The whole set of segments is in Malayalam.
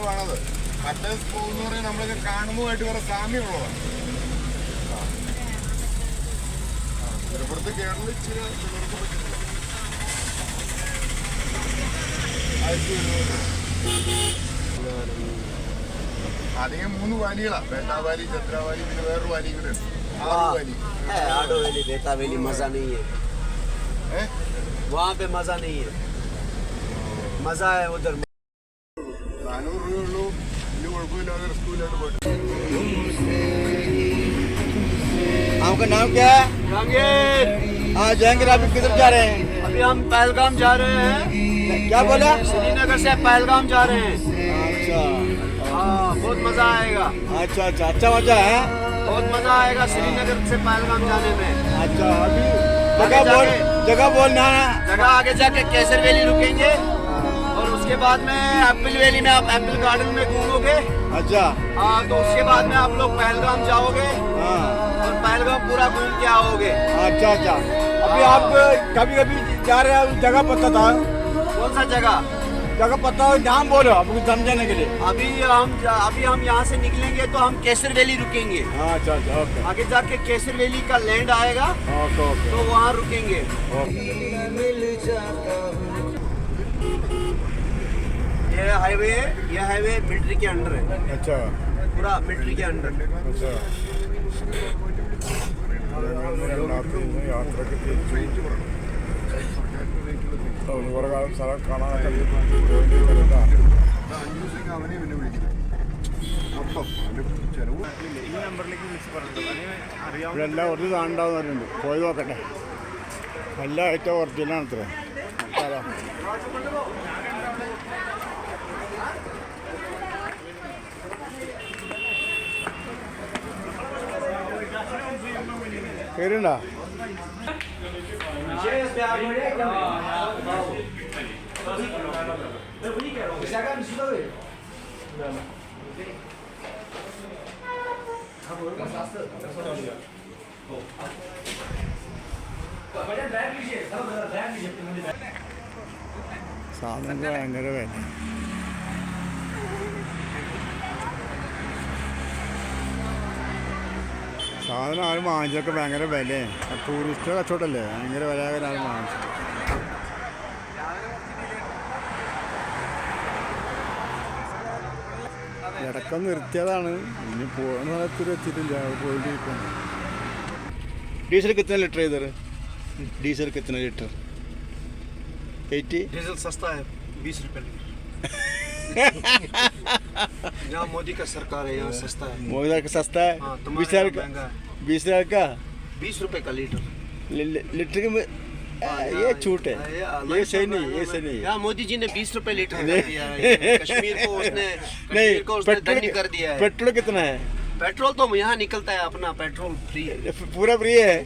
സ്ഥലമാണത് മറ്റേ സ്കൂൾ എന്ന് പറയുന്നത് നമ്മളൊക്കെ കാണുന്നതുമായിട്ട് വേറെ സാമ്യമുള്ളതാണ് ആ. ആ, തിരുപ്പുറത്ത് കേരളം ഇച്ചിരി പിള്ളേർക്ക് പറ്റില്ല ആയിരത്തി എഴുന്നൂറ് അധികം മൂന്ന് വാലികളാ വേട്ടാവാലി ചന്ദ്രാവാലി പിന്നെ വേറൊരു വാലി കൂടെ ഉണ്ട് ആറ് വാലി है आडो वैली बेता वैली मजा नहीं है ഏഹ് वहाँ पे मजा नहीं है मजा है उधर आपका नाम क्या है? जहांगीर हाँ जहांगीर आप किधर जा रहे हैं? अभी हम पहलगाम जा रहे हैं। क्या बोला? श्रीनगर से पहलगाम जा रहे हैं। अच्छा। हाँ बहुत मज़ा आएगा। अच्छा अच्छा अच्छा मज़ा है बहुत मज़ा आएगा श्रीनगर से पहलगाम जाने में। अच्छा अभी जगह बोल जगह बोलना जगह आगे जाके केसर वैली रुकेंगे। और उसके बाद में एप्पल वैली में आप एप्पल गार्डन में घूमोगे। अच्छा। हाँ तो उसके बाद में आप लोग पहलगाम जाओगे। हाँ। और पहलगाम पूरा घूम के आओगे। अच्छा अच्छा। अभी आप कभी कभी जा रहे हैं उस जगह पता था। कौन सा जगह? जगह पता हो नाम बोलो आपको समझाने के लिए। अभी हम अभी हम यहाँ से निकलेंगे तो हम केसर वैली रुकेंगे। हाँ अच्छा अच्छा ओके। आगे जाके केसर वैली का लैंड आएगा ओके ओके। तो वहाँ रुकेंगे। ये हाईवे ये हाईवे मिलिट्री के अंडर है। अच्छा। पूरा मिलिट्री के अंडर अच्छा। തിരിച്ചു. കുറെ കാലം സ്ഥലം അവനെ പിന്നെ വിളിക്കുന്നത്. അപ്പം അവന്റെ ചെലവ് ഇവിടെ ഇതെല്ലാം ഒറിജിനൽ കാണണ്ടാന്ന് പറയുന്നുണ്ട് പോയി നോക്കട്ടെ. എല്ലാ ഐറ്റം ഒറിജിനലാണ് അത്ര. കയറിണ്ടാ സാധനങ്ങൾ ഭയങ്കര വില. സാധനം ആരും വാങ്ങിച്ചൊക്കെ ഭയങ്കര വിലയാണ് ടൂറിസ്റ്റ് കച്ചവടമല്ലേ ഭയങ്കര വിലയാകാൻ ആരും വാങ്ങിച്ചു ഇടക്കം നിർത്തിയതാണ് ഇനി പോകുന്ന സ്ഥലത്തൊരു എത്തിയിട്ടില്ല അവിടെ പോയിട്ടിരിക്കുന്നു डीजल कितने लीटर है इधर डीजल कितने लीटर एट्टी डीजल सस्ता है बीस रुपए यहाँ मोदी का सरकार है यहाँ सस्ता है। मोदी का सस्ता है? हाँ, बीस हज़ार का बीस हज़ार का? बीस रुपए का लीटर। लीटर के में हाँ, ये छूट है। ये हाँ, सही नहीं ये सही नहीं यहाँ मोदी जी ने बीस रुपए लीटर दिया है। कश्मीर को उसने पेट्रोल को कर दिया है। पेट्रोल कितना है? पेट्रोल तो यहाँ निकलता है अपना पेट्रोल फ्री। है पूरा फ्री है।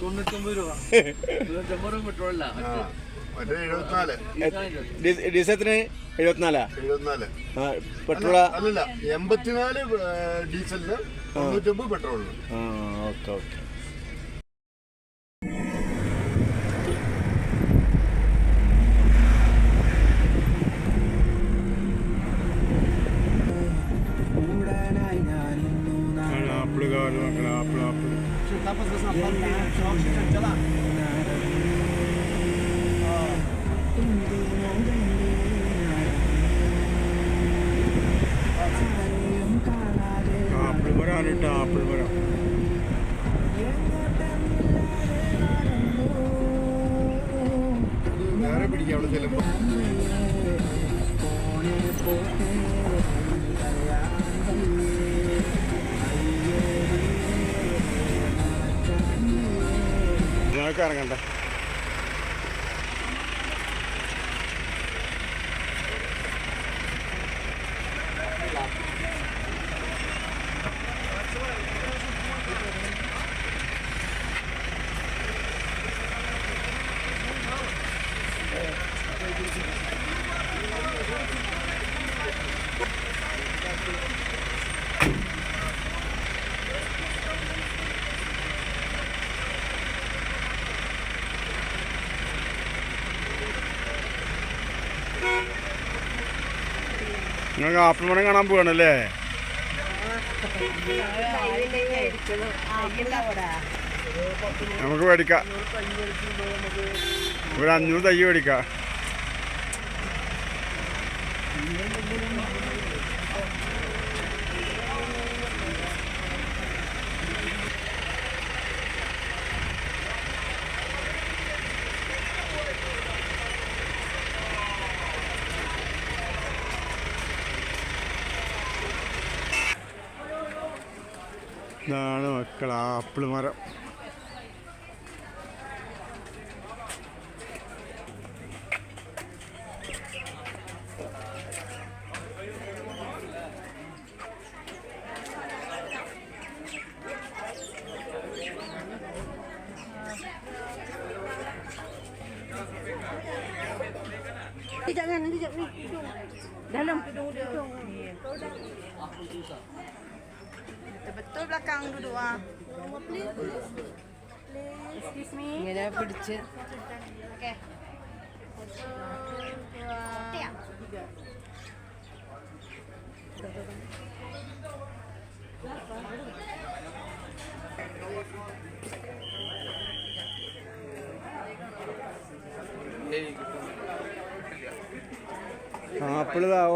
तुमने तुम भी तुमने जमरों में ट्रोल ला। എഴുപത്തിനാലാ. എഴുപത്തിനാല്? ആ പെട്രോളാ? അല്ലല്ല എൺപത്തിനാല് ഡീസലിന് തൊണ്ണൂറ്റൊമ്പത് പെട്രോളിന്. Okay okay. ഇറങ്ങണ്ട Thank you. നിങ്ങൾക്ക് ആപ്പിൾ മരം കാണാൻ പോവാണല്ലേ നമുക്ക് മേടിക്കാം. ഒരു അഞ്ഞൂറ് തയ്യ മേടിക്കാം. ഇതാണ് മക്കൾ ആപ്പിൾ മരം Jangan, jangan, jangan. Dalam duduk. Betul belakang duduk ah. Please. Excuse me. ഇങ്ങനെ പിടിച്ച് ഓക്കെ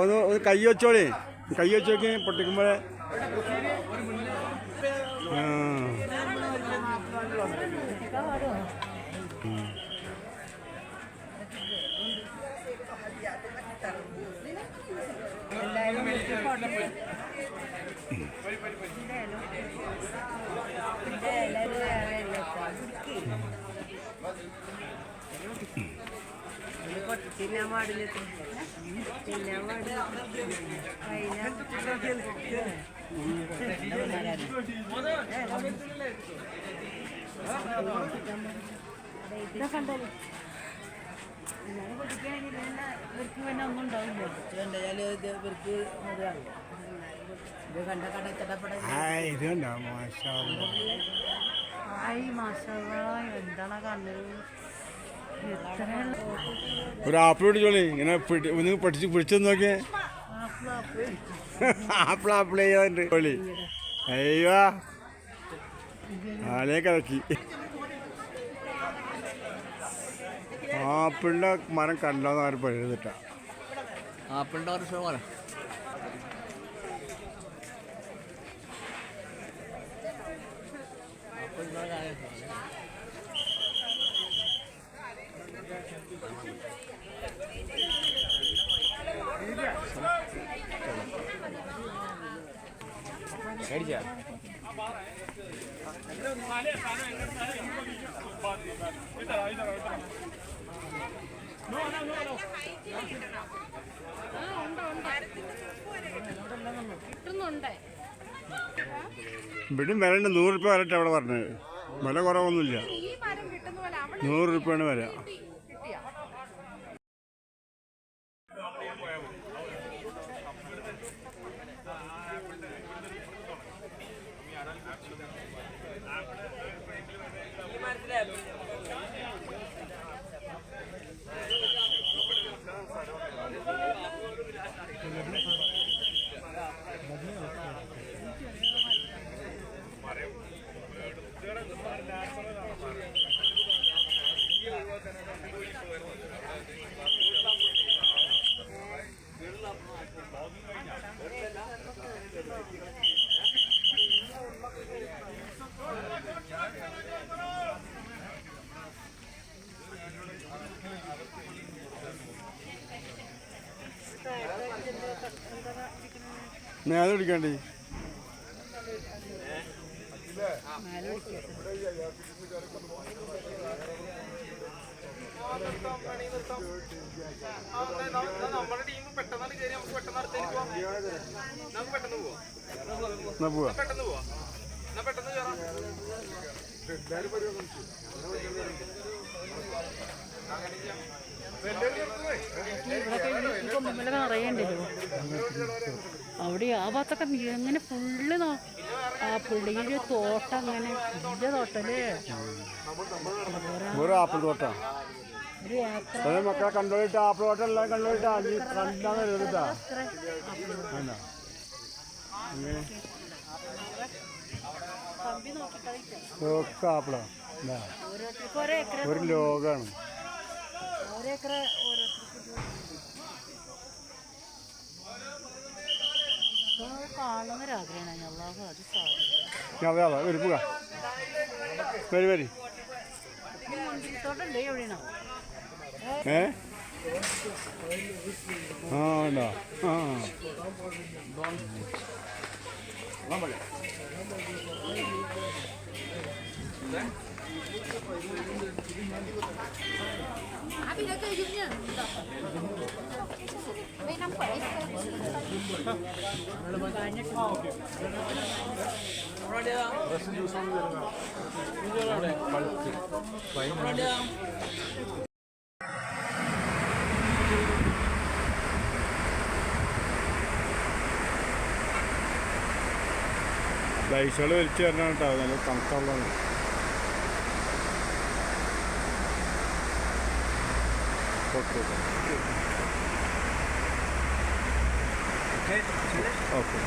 ഒന്ന് ഒന്ന് കൈ വെച്ചോളേ കൈ വെച്ചോക്കി പൊട്ടിക്കുമ്പോഴേ ആ തിന്നാൻ പാടില്ല തിന്നാൻ ഒന്നും ഉണ്ടാവില്ല ഇത്. ആയി മാഷാ എന്താണ് കണ്ണൂർ ഒരു ആപ്പിളോട് ചോളി ഇങ്ങനെ ഒന്ന് പഠിച്ച് പിടിച്ചു നോക്കിയേ. ആപ്പിൾ ആപ്പിൾ ചെയ്യാറുണ്ട് ചോളി അയ്യോ. ആലേ കലക്കി. ആപ്പിളിന്റെ മരം കണ്ടോന്ന് ആരും പഴുതിട്ടാ ആപ്പിളിന്റെ വർഷം പോലെ ഇവിടെ വില ഉണ്ട് നൂറ് രൂപ വരട്ടെ അവിടെ പറഞ്ഞത് വില കുറവൊന്നുമില്ല. നൂറ് രൂപയാണ് വില. നേരെ പിടിക്കണ്ടേ? പെട്ടെന്ന് പോവാം. പെട്ടെന്ന് കയറാം കൊമ്പുമല അറിയണ്ടല്ലോ അവിടെ ആ ഭാഗത്തൊക്കെ എങ്ങനെ അങ്ങനെ ഫുള്ള് നോ ആ പുള്ളിയുടെ തോട്ടം അങ്ങനെ വലിയ തോട്ടല്ലേ? ഒരു ആപ്പിൾ തോട്ടം. മക്കളെ ഏക്കർ ആപ്പിൾ തോട്ടം എല്ലാം കണ്ടോളിട്ട് എഴുതിട്ടാ ഒക്കെ ആപ്പിളാ. ഒരു ലോകാണ്. ഓരോ ഏക്കർ ഓരോരുത്തർക്ക് കാണുന്നൊരാഗ്രഹമാണ് അള്ളാഹു അത് സാധിക്കും അതെ അതെ വരി പോകാം വരി വരി മുന്തിരിത്തോട്ടല്ലേ എവിടെയാണോ ഏ ആ ഉണ്ടോ ആ ലൈസുകൾ വലിച്ചു തരണം കേട്ടോ നല്ല തണുത്തുള്ളതാണ് ओके। ओके ओके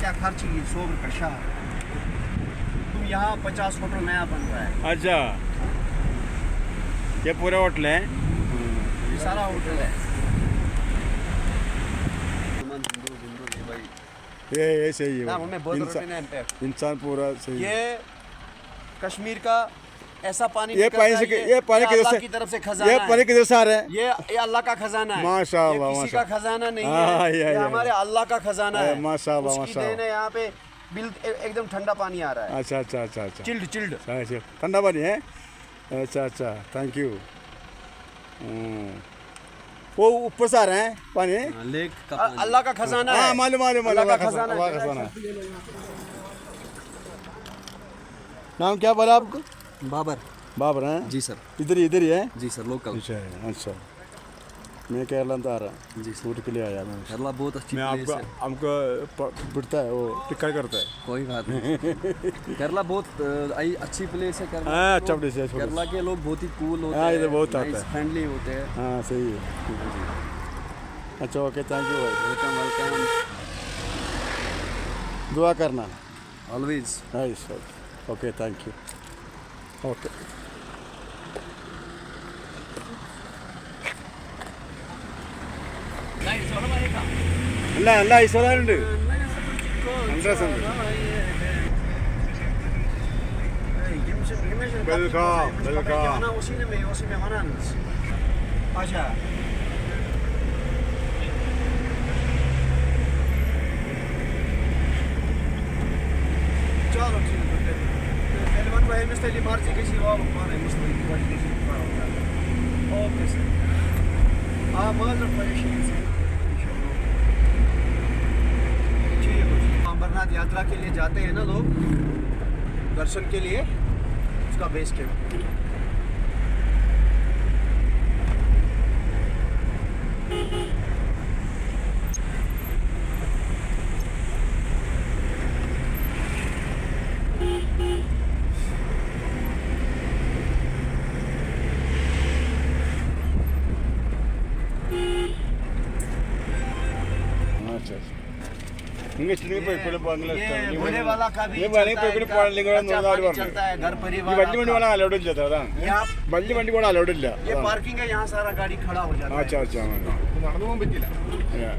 क्या खर्च लिए सौ रुपये शाह तुम यहाँ पचास होटल नया बन रहा है अच्छा। ये पूरे होटल है? ये सारा होटल है। ये ये सही ना, है हमें बहुत इंसान। इंसान पूरा सही ये कश्मीर का ऐसा पानी ये पानी से ये पानी किधर अल्लाह से की तरफ़ से खजाना ये पानी किधर से आ रहा है? ये ये अल्लाह का खजाना है। माशाअल्लाह, ये किसी का खजाना नहीं हाँ, है ये हमारे अल्लाह का खजाना हाँ, है। माशाअल्लाह, उसकी देन है यहाँ पे बिल एकदम ठंडा पानी आ रहा है। अच्छा अच्छा अच्छा अच्छा। Chilled chilled. अच्छा ठंडा पानी है? अच्छा अच्छा। Thank you. वो ऊपर से आ रहे हैं पानी। लेक अल्लाह का खजाना हाँ है। मालूम मालूम अल्लाह अल्लाह का खजाना है। अल्लाह का खजाना। नाम क्या बोला आपको? बाबर। बाबर हैं? जी सर। इधर ही इधर ही है? जी सर लोकल अच्छा अच्छा। मैं केरला से आ रहा हूँ। जी सूट के लिए आया मैं। केरला बहुत अच्छी मैं आपको हमको पिटता है वो टिक्का करता है। कोई बात नहीं। केरला बहुत आई अच्छी प्लेस है केरला। हाँ अच्छा प्लेस है अच्छा केरला के लोग बहुत ही कूल हाँ, तो होते हैं इधर बहुत आते हैं। फ्रेंडली होते हैं। हाँ सही है। अच्छा ओके थैंक यू भाई। वेलकम वेलकम दुआ करना। Always okay thank you okay എല്ലാ എല്ലാ ഈശ്വരനുണ്ട് Belga, Belga. Paşa. Çalın şimdi. Elvan ve Elmas Teli Marci kişi var mı? Var Elmas Teli Marci kişi var mı? Okay sir. Aa, mazur paylaşıyorsunuz. Amarnath यात्रा के लिए जाते हैं ना लोग? दर्शन के लिए? उसका बेस कैंप പോയിക്കോളും പോകാനുള്ള ये भोले वाला का भी ഈ चलता വഴി है, പോയിക്കോളും इनका പോകാൻ നിങ്ങൾ कच्चा മൂന്നാല് पानी പറഞ്ഞു चलता है घर ഈ परिवार വലിയ വണ്ടി आपका। പോകാൻ അലൗഡ് ഇല്ല അതാണ് यहाँ വലിയ വണ്ടി പോകാൻ അലൗഡ് ഇല്ല ये അതാണ്. पार्किंग है यहाँ सारा गाड़ी खड़ा हो जाता അച്ഛാ है അച്ഛാ മതി. നടന്നു പോകാൻ പറ്റില്ല ഏ.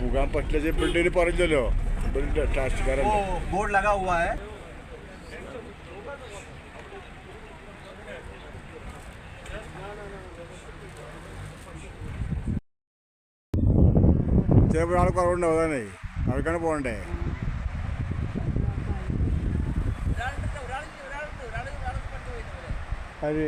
പോകാൻ പറ്റില്ല ബിൽഡിന് പറഞ്ഞല്ലോ ടാക്സിക്കാരല്ല वो बोर्ड लगा हुआ है ചിലപ്പോൾ ആൾ കുറവുണ്ടാവും അതാണേ അവർക്കാണ് പോകണ്ടേ ആര്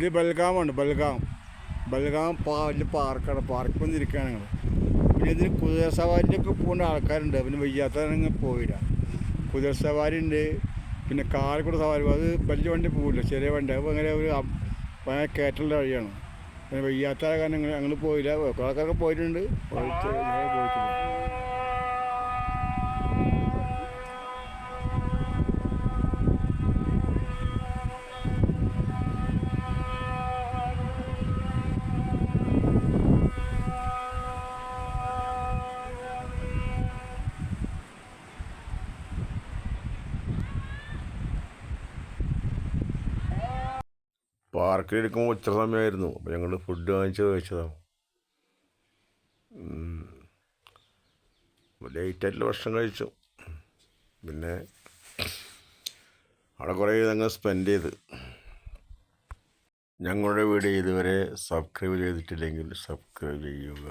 ഇത് ബൽഗാമാണ് ബൽഗാം. ബൽഗാം പാ വലിയ പാർക്കാണ് പാർക്ക് വന്നിരിക്കുകയാണ് ഞങ്ങൾ പിന്നെ ഇതിന് കുതിര സവാരിയൊക്കെ പോകുന്ന ആൾക്കാരുണ്ട് പിന്നെ വയ്യാത്തവരങ്ങ് പോയില്ല കുതിര സവാരി ഉണ്ട് പിന്നെ കാറിൽ സവാരി അത് വലിയ വണ്ടി പോകില്ല ചെറിയ വണ്ടി. അപ്പോൾ അങ്ങനെ ഒരു ഭയങ്കര കയറ്റുള്ള വഴിയാണ്. പിന്നെ വയ്യാത്ത കാരണം ഞങ്ങൾ ഞങ്ങൾ പോയില്ല. കുറേ ആൾക്കാരൊക്കെ പോയിട്ടുണ്ട്. പോയിട്ട് പോയിട്ടില്ല. പാർക്കിലിരിക്കുമ്പോൾ ഉച്ച സമയമായിരുന്നു അപ്പോൾ ഞങ്ങൾ ഫുഡ് വാങ്ങിച്ച് കഴിച്ചതാണ് ലേറ്റായിട്ടുള്ള ഭക്ഷണം കഴിച്ചു. പിന്നെ അവിടെ കുറേ ഞങ്ങൾ സ്പെൻഡ് ചെയ്ത്. ഞങ്ങളുടെ വീഡിയോ ഇതുവരെ സബ്സ്ക്രൈബ് ചെയ്തിട്ടില്ലെങ്കിൽ സബ്സ്ക്രൈബ് ചെയ്യുക.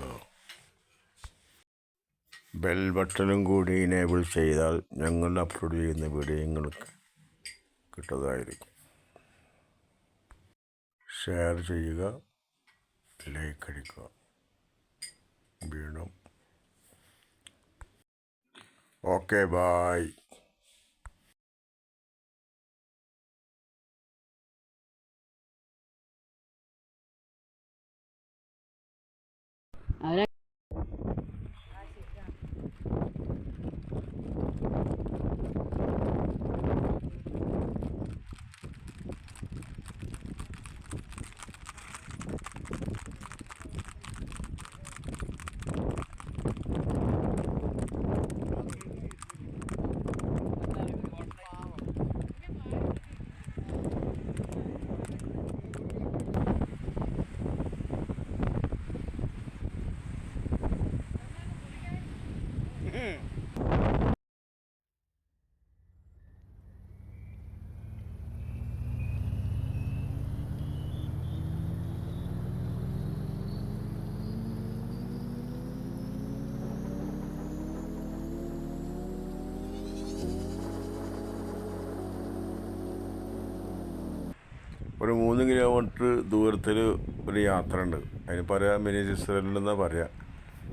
ബെൽ ബട്ടണും കൂടി ഇനേബിൾ ചെയ്താൽ ഞങ്ങൾ അപ്ലോഡ് ചെയ്യുന്ന വീഡിയോ നിങ്ങൾക്ക് കിട്ടുന്നതായിരിക്കും ഷെയർ ചെയ്യുക ലൈക്ക് അടിക്കുക. വീണ്ടും. ഓക്കെ ബായ് ഒരു മൂന്ന് കിലോമീറ്റർ ദൂരത്തിൽ ഒരു യാത്ര ഉണ്ട് അതിന് പറയാം മിനി സ്വിറ്റ്സർലൻഡ് എന്നാ പറയാം.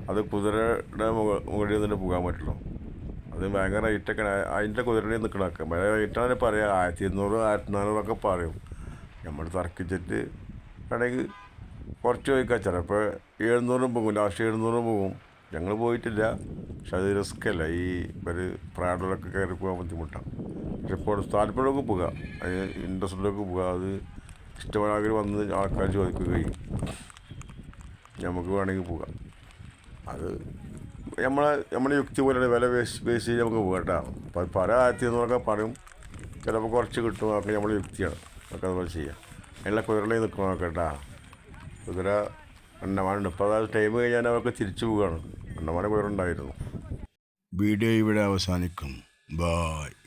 അത് കുതിരയുടെ മുക മുകളിൽ നിന്നിട്ട് പോകാൻ പറ്റുള്ളൂ. അത് ഭയങ്കര റേറ്റൊക്കെ അതിന്റെ കുതിരയിൽ നിൽക്കണമൊക്കെ ഭയങ്കര റേറ്റാണ് പറയാം ആയിരത്തി ഇരുന്നൂറ് ആയിരത്തി നാനൂറൊക്കെ പറയും. നമ്മൾ തർക്കിച്ചിട്ട് വേണമെങ്കിൽ കുറച്ച് ചോദിക്കാം. ചിലപ്പോൾ എഴുന്നൂറും പോകും. ലാസ്റ്റ് എഴുന്നൂറും പോകും. ഞങ്ങൾ പോയിട്ടില്ല. പക്ഷെ അത് റിസ്ക് അല്ല. ഈ ഒരു പ്രാഡിലൊക്കെ കയറി പോകാൻ ബുദ്ധിമുട്ടാണ്. പക്ഷെ ഇപ്പോൾ താല്പര്യമൊക്കെ പോകാം. അതിന് ഇൻട്രസ്റ്റിലൊക്കെ പോകാം. അത് ഇഷ്ടമാണെങ്കിൽ വന്ന് ആൾക്കാർ ചോദിക്കുകയും നമുക്ക് വേണമെങ്കിൽ പോകാം. അത് നമ്മളെ നമ്മുടെ യുക്തി പോലെയാണ് വില ബേസ് ബേസ് ചെയ്ത് നമുക്ക് പോകാം കേട്ടോ. അപ്പോൾ പല ആയിരത്തി എന്നൊക്കെ പറയും. ചിലപ്പോൾ കുറച്ച് കിട്ടും. അതൊക്കെ നമ്മുടെ യുക്തിയാണ്. നമുക്ക് അതുപോലെ ചെയ്യാം. അതിനുള്ള കുതിരയിൽ നിൽക്കണം നോക്കട്ടാ കുതിര അണ്ണമാനുണ്ട് ഇപ്പോൾ അതായത് ടൈം കഴിഞ്ഞാൽ അവർക്ക് തിരിച്ചു പോവുകയാണ്. അണ്ണമാനെ കുതിര ഉണ്ടായിരുന്നു. വീഡിയോ ഇവിടെ അവസാനിക്കും ബായ്